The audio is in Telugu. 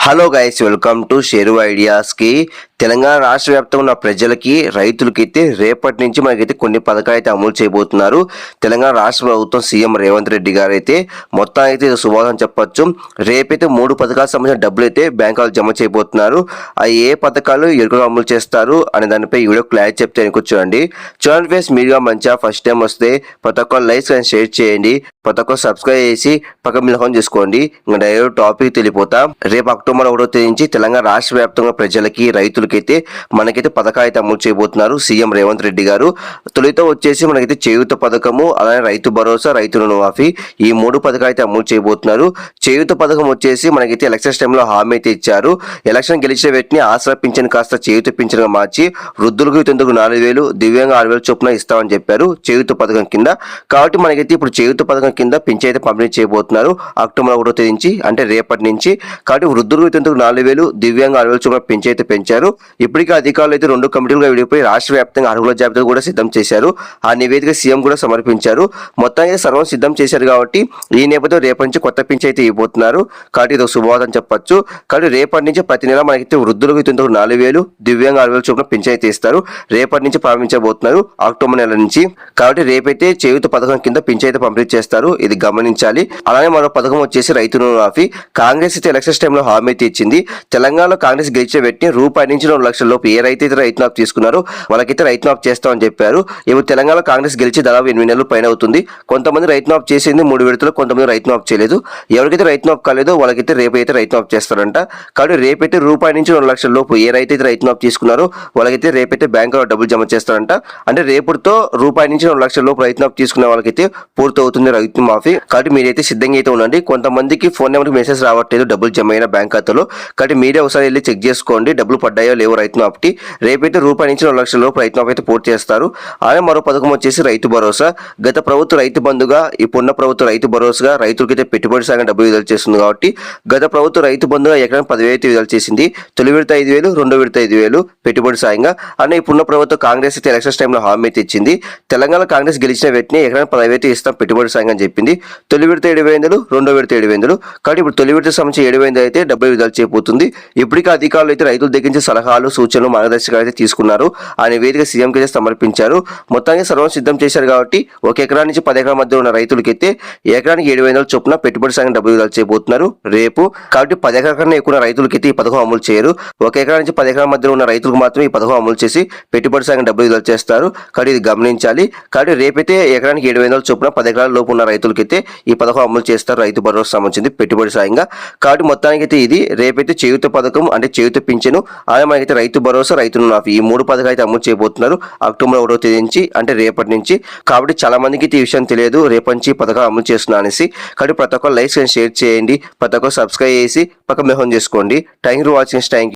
Hello guys welcome to Sheru ideas की తెలంగాణ రాష్ట్ర వ్యాప్తంగా ఉన్న ప్రజలకి రైతులకి అయితే రేపటి నుంచి మనకైతే కొన్ని పథకాలు అయితే అమలు చేయబోతున్నారు. తెలంగాణ రాష్ట్ర ప్రభుత్వం సీఎం రేవంత్ రెడ్డి గారు అయితే మొత్తం అయితే ఇది చెప్పొచ్చు. రేపైతే మూడు పథకాలకు సంబంధించిన డబ్బులు అయితే బ్యాంకులు జమ చేయబోతున్నారు. అవి ఏ పథకాలు ఎరుకలు అమలు చేస్తారు అనే దానిపై వీడియో క్లారిటీ చెప్తే అనుకోవచ్చండి చూడండి. ఫేస్ మీడియా మంచిగా ఫస్ట్ టైం వస్తే ప్రతి ఒక్క లైక్స్ కానీ షేర్ చేయండి. ప్రతి ఒక్క సబ్స్క్రైబ్ చేసి పక్క మిలకం చేసుకోండి. ఇంకా డైరెక్ట్ టాపిక్ తెలియపోతా రేపు అక్టోబర్ ఒకటో తేదీ నుంచి తెలంగాణ రాష్ట్ర వ్యాప్తంగా ప్రజలకి అయితే మనకైతే పథకాలు అయితే అమలు చేయబోతున్నారు సీఎం రేవంత్ రెడ్డి గారు. తొలితో వచ్చేసి మనకైతే చేయుత పథకము అలానే రైతు భరోసా రైతు రుణమాఫీ ఈ మూడు పథకాలు అయితే అమలు చేయబోతున్నారు. చేయుత పథకం వచ్చేసి మనకైతే ఎలక్షన్స్ టైంలో హామీ అయితే ఇచ్చారు. ఎలక్షన్ గెలిచిన వ్యక్తిని ఆసరా పింఛన్ కాస్త చేయుత పింఛన్గా మార్చి వృద్ధులకు ఇతరులకు నాలుగు వేలు దివ్యాంగ ఆరు వేలు చొప్పున ఇస్తామని చెప్పారు చేయుత పథకం కింద. కాబట్టి మనకైతే ఇప్పుడు చేయుత పథకం కింద పింఛన్ అయితే పంపిణీ చేయబోతున్నారు అక్టోబర్ ఒకటో తేదీ నుంచి అంటే రేపటి నుంచి. కాబట్టి వృద్ధులకు ఇతరులకు నాలుగు వేలు దివ్యాంగ ఆరు వేలు చొప్పున పింఛన్ అయితే పెంచారు. ఇప్పటికే అధికారులు అయితే రెండు కమిటీలుగా విడిపోయి రాష్ట్ర వ్యాప్తంగా అర్హుల జాబితా కూడా సిద్ధం చేశారు. ఆ నివేదిక సీఎం కూడా సమర్పించారు. మొత్తానికి సర్వం సిద్ధం చేశారు కాబట్టి ఈ నేపథ్యంలో రేపటి నుంచి కొత్త పింఛ అయితే ఇవ్వబోతున్నారు. కాబట్టి ఇది ఒక శుభవాదం చెప్పొచ్చు. కాబట్టి రేపటి నుంచి ప్రతి నెల మనకైతే వృద్ధులకు ఇంత నాలుగు వేలు దివ్యాంగ ఆరు వేలు చొప్పున పింఛ అయితే ఇస్తారు. రేపటి నుంచి ప్రారంభించబోతున్నారు అక్టోబర్ నెల నుంచి. కాబట్టి రేపైతే చేయుత పథకం కింద పింఛ అయితే పంపిణీ చేస్తారు. ఇది గమనించాలి. అలానే మరో పథకం వచ్చేసి రైతు రుణమాఫీ. కాంగ్రెస్ అయితే ఎలక్షన్స్ టైంలో హామీ అయితే ఇచ్చింది. తెలంగాణలో కాంగ్రెస్ గెలిచే వ్యక్తిని రూపాయి నుంచి రెండు లక్షల లోపు ఏ రైతు అయితే రైతు నాప్ తీసుకున్నారో వాళ్ళకైతే రైతు నాప్ చేస్తామని చెప్పారు. ఇప్పుడు తెలంగాణ కాంగ్రెస్ గెలిచి దాదాపు ఎనిమిది నెలలు పైన అవుతుంది కొంతమంది రైతు నాప్ చేసింది మూడు విడతలు కొంతమంది రైతు నాప్ చేయలేదు. ఎవరికైతే రైతు నాప్ కాలేదో వాళ్ళకైతే రేపు అయితే రైతు నాప్ చేస్తారంట. కాబట్టి రేపైతే రూపాయి నుంచి రెండు లక్షల లోపు ఏ రైతు అయితే రైతు నాప్ తీసుకున్నారో వాళ్ళకైతే రేపైతే బ్యాంకులో డబ్బులు జమ చేస్తారంట. అంటే రేపుతో రూపాయి నుంచి రెండు లక్షల లోపు రైతు నాప్ తీసుకున్న వాళ్ళకైతే పూర్తి అవుతుంది రైతు మాఫీ. కాబట్టి మీరైతే సిద్ధంగా అయితే ఉండండి. కొంతమందికి ఫోన్ నెంబర్కి మెసేజ్ రావట్లేదు డబ్బులు జమ అయిన బ్యాంక్ ఖాతాలో. కాబట్టి మీరే ఒకసారి వెళ్ళి చెక్ చేసుకోండి. డబ్బులు పడ్డాయో లేవో రైతు మాఫ్కి రేపైతే రూపాయి నుంచి రెండు లక్షల లోపు రైతు అయితే పూర్తి చేస్తారు. అలానే మరో పథకం వచ్చేసి రైతు భరోసా. గత ప్రభుత్వ రైతు బంధుగా ఇప్పుడున్న ప్రభుత్వ రైతు భరోసాగా రైతులకైతే పెట్టుబడి సాగం డబ్బులు విడుదల చేస్తుంది కాబట్టి గత ప్రభుత్వ రైతు బంధుగా ఎకరం పదివేలు అయితే విడుదల చేసింది. తొలి విడత ఐదు వేలు రెండో విడత ఐదు వేలు పెట్టుబడి సాయంగా. అనే ఇప్పుడున్న ప్రభుత్వం కాంగ్రెస్ అయితే ఎలక్షన్స్ టైంలో హామీ అయితే ఇచ్చింది. తెలంగాణ కాంగ్రెస్ గెలిచిన వెంటనే ఎకరం పదివేలు ఇస్తాం పెట్టుబడి సాయంగా అని చెప్పింది. తొలి విడత ఏడు వేలు రెండో విడత ఏడు వేలు. కాబట్టి ఇప్పుడు తొలి విడత సంబంధించి ఏడు వేలు అయితే డబ్బులు విడుదల చేయబోతుంది. ఇప్పటికే అధికారులు అయితే రైతులు దగ్గర నుంచి సలహాలు సూచనలు మార్గదర్శకాలు అయితే తీసుకున్నారు. ఆ నివేదిక సీఎంకి అయితే సమర్పించారు. మొత్తానికి సర్వం సిద్ధం చేశారు కాబట్టి ఒక ఎకరా నుంచి పది ఎకరాల మధ్య ఉన్న రైతులకైతే ఎకరానికి ఏడు వేల చొప్పున పెట్టుబడి సాయం డబ్బులు విడుదల చేయబోతున్నారు. రేపు కాబట్టి పది ఎకరాల కన్నా ఎక్కువ రైతులకైతే ఈ పథకం అమలు చేయరు. ఒక ఎకరా నుంచి పది ఎకరాల మధ్య ఉన్న రైతులకు మాత్రం ఈ పథకం అమలు చేసి పెట్టుబడి సాయం డబ్బులు విడుదల చేస్తారు. కాబట్టి ఇది గమనించాలి. కాబట్టి రేపైతే ఎకరానికి ఏడు వేల చొప్పున పది ఎకరాల లోపు ఉన్న రైతులకైతే ఈ పథకం అమలు చేస్తారు. రైతు భరోసా సంబంధించింది పెట్టుబడి సాయంగా. కాబట్టి మొత్తానికి అయితే ఇది రేపైతే చేయుత పథకం అంటే చేయుత పింఛను. అలాగే మనకైతే రైతు భరోసా రైతు రుణమాఫీ ఈ మూడు పథకాలు అయితే అమలు చేయబోతున్నారు. అక్టోబర్ ఒకటో తేదీ నుంచి అంటే రేపటి నుంచి. కాబట్టి చాలా మందికి అయితే ఈ విషయం తెలియదు రేపటి నుంచి పథకాలు అమలు చేస్తున్నా అనేసి. కాబట్టి ప్రతి ఒక్క లైక్స్ అండ్ షేర్ చేయండి ప్రతి ఒక్క సబ్స్క్రైబ్ చేసి పక్క మెహం చేసుకోండి. Thank you watching thank